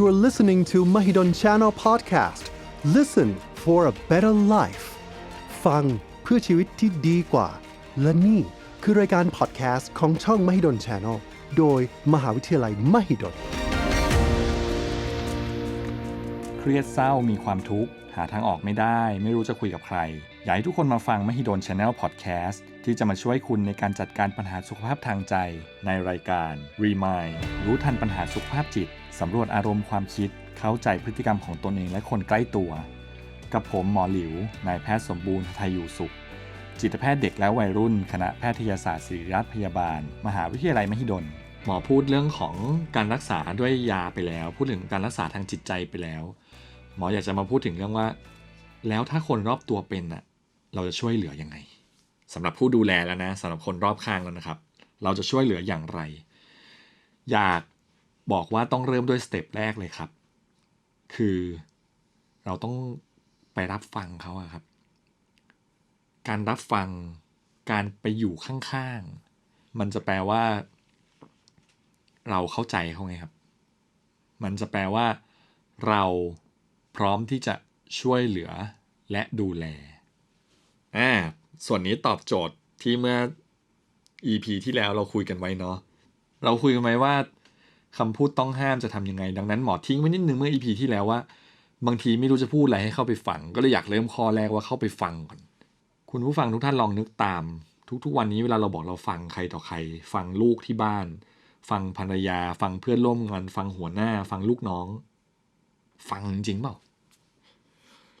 You are listening to Mahidol Channel Podcast. Listen for a better life. ฟังเพื่อชีวิตที่ดีกว่า และนี่คือรายการ podcast ของช่อง Mahidol Channel โดยมหาวิทยาลัย Mahidol เครียดเศร้ามีความทุกข์ หาทางออกไม่ได้ ไม่รู้จะคุยกับใคร อยากให้ทุกคนมาฟังมหิดล Channel Podcast ที่จะมาช่วยคุณในการจัดการปัญหาสุขภาพทางใจ ในรายการ Remind รู้ทันปัญหาสุขภาพจิต สำรวจอารมณ์ความคิด เข้าใจพฤติกรรมของตนเองและคนใกล้ตัว กับผมหมอหลิว นายแพทย์สมบูรณ์ไทยอยู่สุข จิตแพทย์เด็กและวัยรุ่น คณะแพทยศาสตร์ศิริราชพยาบาล มหาวิทยาลัยมหิดล หมอพูดเรื่องของการรักษาด้วยยาไปแล้ว พูดถึงการรักษาทางจิตใจไปแล้ว หมออยากจะมาพูดถึงเรื่องว่า แล้วถ้าคนรอบตัวเป็นน่ะ เราจะช่วยเหลือยังไงสำหรับผู้ดูแลแล้วนะสำหรับคนรอบข้างแล้วนะครับ เราจะช่วยเหลืออย่างไร อยาก บอกว่าต้องเริ่มด้วยสเต็ปแรกเลยครับ คือเราต้องไปรับฟังเขาอะครับ การรับฟังการไปอยู่ข้างๆ มันจะแปลว่า เราเข้าใจเขาไงครับ มันจะแปลว่า เราพร้อมที่จะช่วยเหลือและดูแลอ่าส่วนนี้ตอบโจทย์ที่เมื่อ EP ที่แล้วเราคุยกันไว้เนาะเราคุยกันไว้ว่า คำพูดต้องห้ามจะทำยังไง ดังนั้นหมอทิ้งไว้นิดนึงเมื่อ EP ที่แล้วว่า บางทีไม่รู้จะพูดอะไรให้เข้าไปฟัง ก็เลยอยากเริ่มข้อแรกว่าเข้าไปฟังก่อน คุณผู้ฟังทุกท่านลองนึกตาม ทุกๆ วันนี้เวลาเราบอกเราฟังใครต่อใคร ฟังลูกที่บ้าน ฟังภรรยา ฟังเพื่อนร่วมงานฟังหัวหน้า ฟังลูกน้อง ฟังจริงเปล่า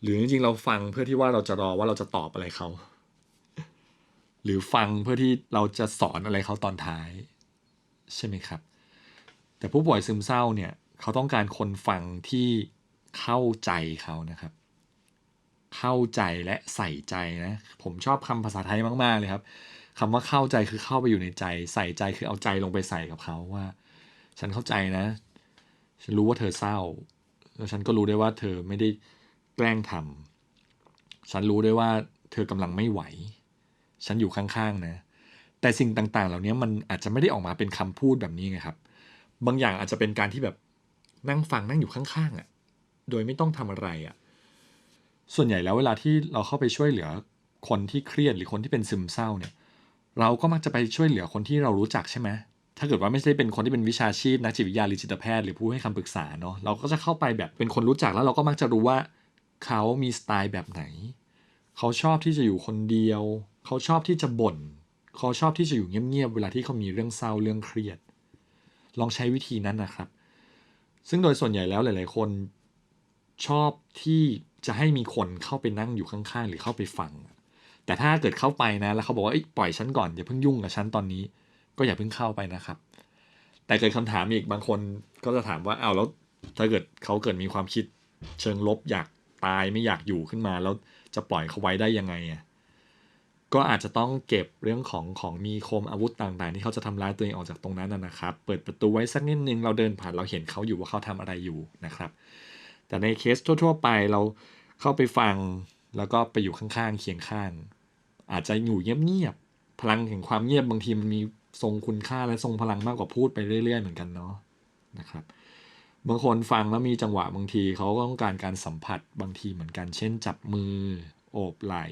หรือจริงๆเราฟังเพื่อที่ว่าเราจะรอว่าเราจะตอบอะไรเขา หรือฟังเพื่อที่เราจะสอนอะไรเขาตอนท้าย ใช่ไหมครับ แต่ผู้ป่วยซึมเศร้าเนี่ยเขาต้องการคนฟังที่เข้าใจเขานะครับ เข้าใจและใส่ใจนะ ผมชอบคำภาษาไทยมาก ๆ เลยครับคำว่าเข้าใจคือเข้าไปอยู่ในใจ ใส่ใจคือเอาใจลงไปใส่กับเขาว่า ฉันเข้าใจนะ ฉันรู้ว่าเธอเศร้า แล้วฉันก็รู้ได้ว่าเธอไม่ได้แกล้งทำฉันรู้ได้ว่าเธอกำลังไม่ไหว ฉันอยู่ข้างๆนะ แต่สิ่งต่างๆ เหล่านี้มันอาจจะไม่ได้ออกมาเป็นคำพูดแบบนี้ไงครับ บางอย่างอาจจะเป็นการที่แบบนั่งฟังนั่งอยู่ข้างๆอะ่ะโดยไม่ต้องทำอะไรอะ่ะส่วนใหญ่แล้วเวลาที่เราเข้าไปช่วยเหลือคนที่เครียดหรือคนที่เป็นซึมเศร้าเนี่ย เราก็มักจะไปช่วยเหลือคนที่เรารู้จักใช่ไหมถ้าเกิดว่าไม่ใช่เป็นคนที่เป็นวิชาชีพนักจิตวิทยาหรือจิตแพทย์หรือผู้ให้คำปรึกษาเนาะเราก็จะเข้าไปแบบเป็นคนรู้จักแล้วเราก็มักจะรู้ว่าเขามีสไตล์แบบไหน เขาชอบที่จะอยู่คนเดียว เขาชอบที่จะบ่น เขาชอบที่จะอยู่เงียบๆเวลาที่เขามีเรื่องเศร้าเรื่องเครียด ลองใช้วิธีนั้นนะครับ ซึ่งโดยส่วนใหญ่แล้วหลาย ๆ คนชอบที่จะให้มีคนเข้าไปนั่งอยู่ข้าง ๆ หรือเข้าไปฟัง แต่ถ้าเกิดเข้าไปนะ แล้วเขาบอกว่าปล่อยฉันก่อนอย่าเพิ่งยุ่งกับฉันตอนนี้ ก็อย่าเพิ่งเข้าไปนะครับ แต่เกิดคำถามอีกบางคนก็จะถามว่าเอาแล้วถ้าเกิดเขาเกิดมีความคิดเชิงลบอยากตายไม่อยากอยู่ขึ้นมาแล้วจะปล่อยเขาไว้ได้ยังไงอะ ก็อาจจะต้องเก็บเรื่องของของมีคมอาวุธต่าง ๆ ที่เขาจะทำร้ายตัวเองออกจากตรงนั้นนะครับ เปิดประตูไว้สักนิดนึงเราเดินผ่านเราเห็นเขาอยู่ว่าเขาทำอะไรอยู่นะครับ แต่ในเคสทั่ว ๆ ไปเราเข้าไปฟังแล้วก็ไปอยู่ข้างๆเคียงข้าง อาจจะอยู่เงียบๆพลังแห่งความเงียบบางทีมันมีทรงคุณค่าและทรงพลังมากกว่าพูดไปเรื่อย ๆ เหมือนกันเนาะนะครับบางคนฟังแล้วมีจังหวะบางทีเขาก็ต้องการการสัมผัสบางทีเหมือนกัน เช่นจับมือ โอบไหล่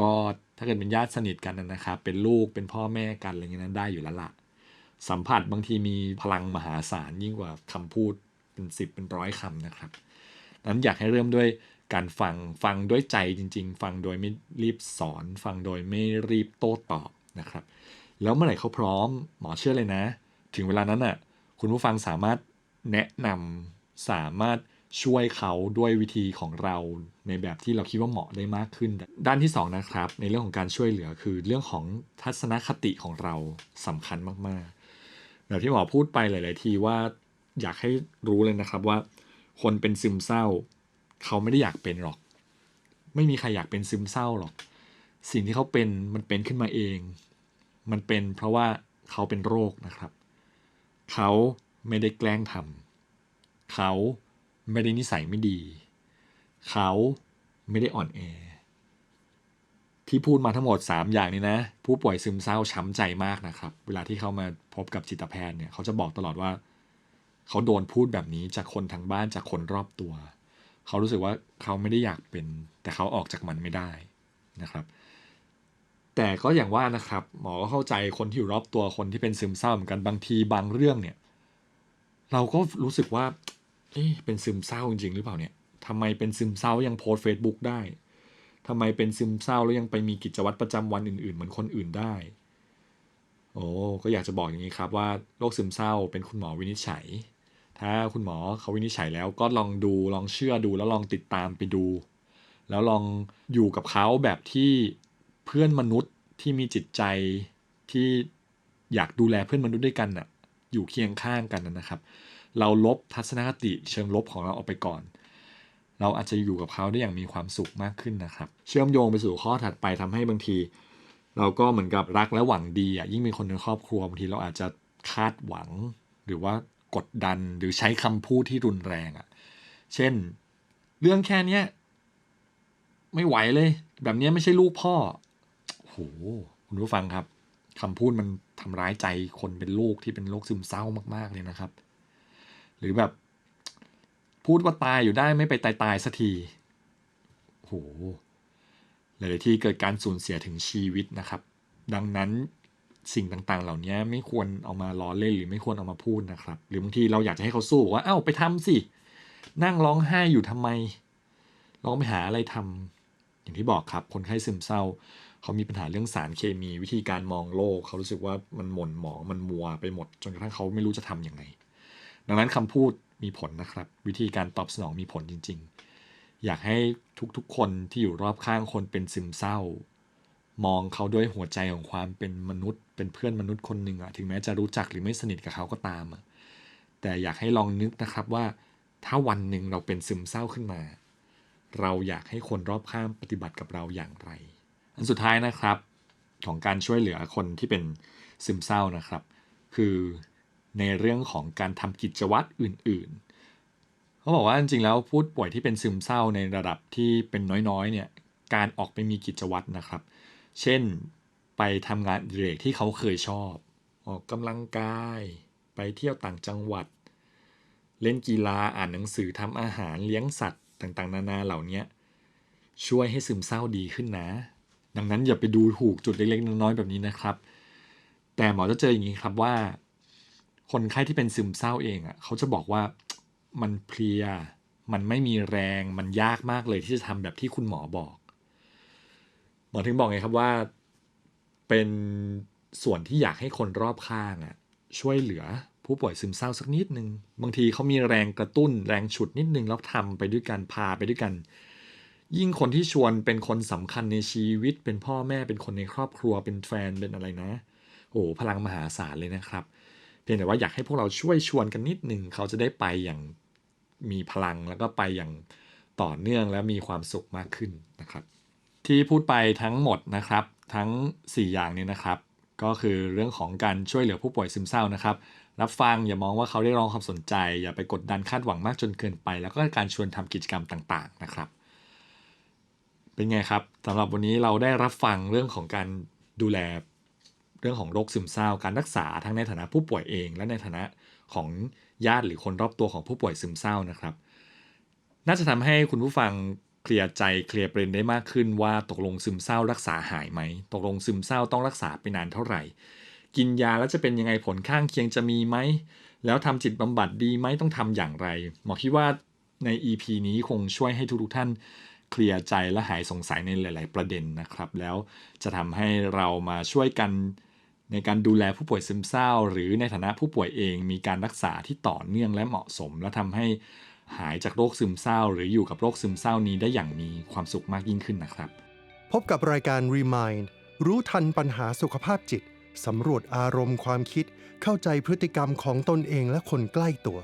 ก็ ถ้าเกิดเป็นญาติสนิทกันนะครับ เป็นลูกเป็นพ่อแม่กันอะไรเงี้ยนั้นได้อยู่แล้วละสัมผัสบางทีมีพลังมหาศาลยิ่งกว่าคำพูดเป็นสิบเป็นร้อยคำนะครับนั้นอยากให้เริ่มด้วยการฟังฟังด้วยใจจริง ๆ ฟังโดยไม่รีบสอน ฟังโดยไม่รีบโต้ตอบนะครับ แล้วเมื่อไหร่เขาพร้อมหมอเชื่อเลยนะ ถึงเวลานั้นอะคุณผู้ฟังสามารถแนะนำสามารถช่วยเขาด้วยวิธีของเรา ในแบบที่เราคิดว่าเหมาะได้มากขึ้น ด้านที่ 2 นะครับ ในเรื่องของการช่วยเหลือคือเรื่องของทัศนคติของเราสำคัญมากๆ แบบที่หมอพูดไปหลาย ๆ ทีว่าอยากให้รู้เลยนะครับว่า คนเป็นซึมเศร้า เขาไม่ได้อยากเป็นหรอก ไม่มีใครอยากเป็นซึมเศร้าหรอก สิ่งที่เขาเป็นมันเป็นขึ้นมาเอง มันเป็นเพราะว่าเขาเป็นโรคนะครับ เขาไม่ได้แกล้งทำเขาไม่ได้นิสัยไม่ดี เขาไม่ได้อ่อนแอ ที่พูดมาทั้งหมด 3 อย่างนี้นะ ผู้ป่วยซึมเศร้าช้ำใจมากนะครับ เวลาที่เขามาพบกับจิตแพทย์เนี่ยเขาจะบอกตลอดว่า เขาโดนพูดแบบนี้จากคนทางบ้านจากคนรอบตัว เขารู้สึกว่าเขาไม่ได้อยากเป็น แต่เขาออกจากมันไม่ได้นะครับ แต่ก็อย่างว่านะครับ หมอก็เข้าใจคนที่อยู่รอบตัวคนที่เป็นซึมเศร้าเหมือนกันบางทีบางเรื่องเนี่ย เราก็รู้สึกว่าเอ๊ะเป็นซึมเศร้าจริงหรือเปล่าเนี่ย ทำไมเป็นซึมเศร้ายังโพสเฟซบุ๊กได้ทำไมเป็นซึมเศร้าแล้วยังไปมีกิจวัตรประจำวันอื่นๆ เหมือนคนอื่นได้ โอ้ก็อยากจะบอกอย่างนี้ครับว่าโรคซึมเศร้าเป็นคุณหมอวินิจฉัย ถ้าคุณหมอเขาวินิจฉัยแล้วก็ลองดูลองเชื่อดูแล้วลองติดตามไปดู แล้วลองอยู่กับเขาแบบที่เพื่อนมนุษย์ที่มีจิตใจที่อยากดูแลเพื่อนมนุษย์ด้วยกันน่ะอยู่เคียงข้างกันนะครับ เราลบทัศนคติเชิงลบของเราออกไปก่อน เราอาจจะอยู่กับเขาได้อย่างมีความสุขมากขึ้นนะครับ เชื่อมโยงไปสู่ข้อถัดไปทำให้บางที เราก็เหมือนกับรักและหวังดีอะยิ่งเป็นคนในครอบครัวบางทีเราอาจจะคาดหวัง หรือว่ากดดันหรือใช้คำพูดที่รุนแรงอะเช่น เรื่องแค่เนี้ยไม่ไหวเลย แบบนี้ไม่ใช่ลูกพ่อโอ้โหคุณผู้ฟังครับคำพูดมันทำร้ายใจคนเป็นลูกที่เป็นโรคซึมเศร้ามาก ๆ เลยนะครับ หรือแบบ พูดว่าตายอยู่ได้ไม่ไปตายตายสักทีโอ้โหหลายที่เกิดการสูญเสียถึงชีวิตนะครับ ดังนั้นสิ่งต่างๆ เหล่านี้ไม่ควรเอามาล้อเล่นหรือไม่ควรเอามาพูดนะครับ หรือบางทีเราอยากจะให้เขาสู้บอกว่าเอ้าไปทำสิ นั่งร้องไห้อยู่ทำไม ลองไปหาอะไรทำอย่างที่บอกครับ คนไข้ซึมเศร้า เขามีปัญหาเรื่องสารเคมีวิธีการมองโลก เขารู้สึกว่ามันหม่นหมองมันมัวไปหมด จนกระทั่งเขาไม่รู้จะทำยังไง ดังนั้นคำพูด มีผลนะครับ วิธีการตอบสนองมีผลจริง ๆ อยากให้ทุกๆ คนที่อยู่รอบข้างคนเป็นซึมเศร้า มองเขาด้วยหัวใจของความเป็นมนุษย์ เป็นเพื่อนมนุษย์คนหนึ่งอะถึงแม้จะรู้จักหรือไม่สนิทกับเขาก็ตามอะแต่อยากให้ลองนึกนะครับว่า ถ้าวันหนึ่งเราเป็นซึมเศร้าขึ้นมา เราอยากให้คนรอบข้างปฏิบัติกับเราอย่างไร อันสุดท้ายนะครับของการช่วยเหลือคนที่เป็นซึมเศร้านะครับ คือ ในเรื่องของการทำกิจวัตรอื่นๆ เขาบอกว่าจริงๆแล้วผู้ป่วยที่เป็นซึมเศร้าในระดับที่เป็นน้อยๆเนี่ยการออกไปมีกิจวัตรนะครับ เช่นไปทำงานอดิเรกที่เขาเคยชอบ ออกกำลังกาย ไปเที่ยวต่างจังหวัด เล่นกีฬาอ่านหนังสือทำอาหารเลี้ยงสัตว์ต่างๆ นานาเหล่านี้ช่วยให้ซึมเศร้าดีขึ้นนะ ดังนั้นอย่าไปดูถูกจุดเล็กๆน้อยๆแบบนี้นะครับ แต่หมอจะเจออย่างนี้ครับว่า คนไข้ที่เป็นซึมเศร้าเองอะเขาจะบอกว่ามันเพลีย มันไม่มีแรง มันยากมากเลยที่จะทำแบบที่คุณหมอบอกหมอถึงบอกไงครับว่าเป็นส่วนที่อยากให้คนรอบข้างอะช่วยเหลือผู้ป่วยซึมเศร้าสักนิดนึง บางทีเขามีแรงกระตุ้นแรงฉุดนิดนึงแล้วทำไปด้วยกันพาไปด้วยกัน ยิ่งคนที่ชวนเป็นคนสำคัญในชีวิต เป็นพ่อแม่เป็นคนในครอบครัวเป็นแฟนเป็นอะไรนะ โอ้โหพลังมหาศาลเลยนะครับเพียงแต่ว่าอยากให้พวกเราช่วยชวนกันนิดหนึ่งเขาจะได้ไปอย่างมีพลังแล้วก็ไปอย่างต่อเนื่องและมีความสุขมากขึ้นนะครับ ที่พูดไปทั้งหมดนะครับ ทั้ง 4 อย่างนี้นะครับ ก็คือเรื่องของการช่วยเหลือผู้ป่วยซึมเศร้านะครับ รับฟังอย่ามองว่าเขาได้ร้องความสนใจ อย่าไปกดดันคาดหวังมากจนเกินไป แล้วก็การชวนทำกิจกรรมต่างๆนะครับ เป็นไงครับสำหรับวันนี้เราได้รับฟังเรื่องของการดูแล เรื่องของโรคซึมเศร้าการรักษาทั้งในฐานะผู้ป่วยเอง และในฐานะของญาติหรือคนรอบตัวของผู้ป่วยซึมเศร้านะครับ น่าจะทำให้คุณผู้ฟังเคลียร์ใจเคลียร์ประเด็นได้มากขึ้นว่าตกลงซึมเศร้ารักษาหายไหมตกลงซึมเศร้าต้องรักษาไปนานเท่าไหร่ กินยาแล้วจะเป็นยังไงผลข้างเคียงจะมีไหมแล้วทำจิตบำบัดดีไหมต้องทำอย่างไรหมอคิดว่าใน EP นี้คงช่วยให้ทุกๆท่านเคลียร์ใจและหายสงสัยในหลาย ๆ ประเด็นนะครับ แล้วจะทำให้เรามาช่วยกัน ในการดูแลผู้ป่วยซึมเศร้า หรือในฐานะผู้ป่วยเองมีการรักษาที่ต่อเนื่องและเหมาะสม และทำให้หายจากโรคซึมเศร้า หรืออยู่กับโรคซึมเศร้านี้ได้อย่างมีความสุขมากยิ่งขึ้นนะครับ พบกับรายการ Remind รู้ทันปัญหาสุขภาพจิตสำรวจอารมณ์ความคิด เข้าใจพฤติกรรมของตนเองและคนใกล้ตัว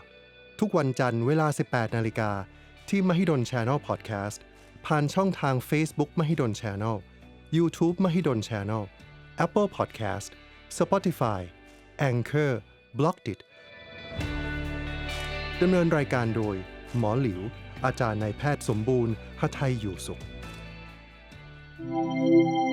ทุกวันจันทร์เวลา 18 นาฬิกา ที่ Mahidol Channel Podcast ผ่านช่องทาง Facebook Mahidol Channel YouTube Mahidol Channel Apple Podcast Spotify Anchor b l o g d i t ดำเนินรายการโดย หมอหลิว อาจารย์นายแพทย์สมบูรณ์หทัยอยู่สุข Thank you.